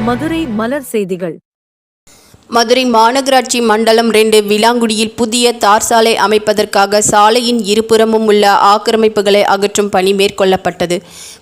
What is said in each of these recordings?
மதுரை மலர் செய்திகள். மதுரை மாநகராட்சி மண்டலம் ரெண்டு விலாங்குடியில் புதிய தார் சாலை அமைப்பதற்காக சாலையின் இருபுறமும் உள்ள ஆக்கிரமிப்புகளை அகற்றும் பணி மேற்கொள்ளப்பட்டது.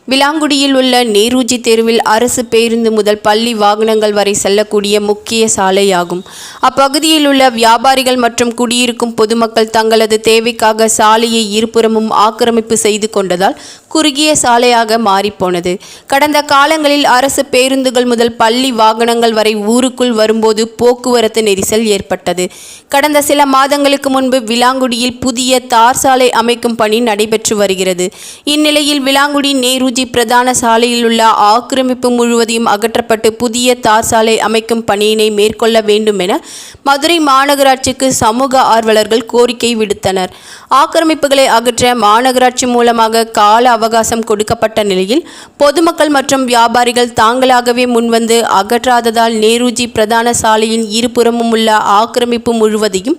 விலாங்குடியில் உள்ள நேருஜி தெருவில் அரசு பேருந்து முதல் பள்ளி வாகனங்கள் வரை செல்லக்கூடிய முக்கிய சாலையாகும். அப்பகுதியில் உள்ள வியாபாரிகள் மற்றும் குடியிருக்கும் பொதுமக்கள் தங்களது தேவைக்காக சாலையை இருபுறமும் ஆக்கிரமிப்பு செய்து கொண்டதால் குறுகிய சாலையாக மாறிப்போனது. கடந்த காலங்களில் அரசு பேருந்துகள் முதல் பள்ளி வாகனங்கள் வரை ஊருக்குள் வரும்போது போக்குவரத்து நெரிசல் ஏற்பட்டது. கடந்த சில மாதங்களுக்கு முன்பு விலாங்குடியில் புதிய தார் சாலை அமைக்கும் பணி நடைபெற்று வருகிறது. இந்நிலையில் விலாங்குடி நேருஜி பிரதான சாலையில் உள்ள ஆக்கிரமிப்பு முழுவதையும் அகற்றப்பட்டு புதிய தார் சாலை அமைக்கும் பணியினை மேற்கொள்ள வேண்டும் என மதுரை மாநகராட்சிக்கு சமூக ஆர்வலர்கள் கோரிக்கை விடுத்தனர். ஆக்கிரமிப்புகளை அகற்ற மாநகராட்சி மூலமாக கால அவகாசம் கொடுக்கப்பட்ட நிலையில் பொதுமக்கள் மற்றும் வியாபாரிகள் தாங்களாகவே முன்வந்து அகற்றாததால் நேருஜி பிரதான சாலையின் இருபுறமும் உள்ள ஆக்கிரமிப்பு முழுவதையும்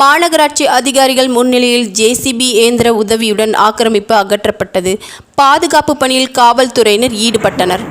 மாநகராட்சி அதிகாரிகள் முன்னிலையில் ஜேசிபி இயந்திர உதவியுடன் ஆக்கிரமிப்பு அகற்றப்பட்டது. பாதுகாப்பு பணியில் காவல்துறையினர் ஈடுபட்டனர்.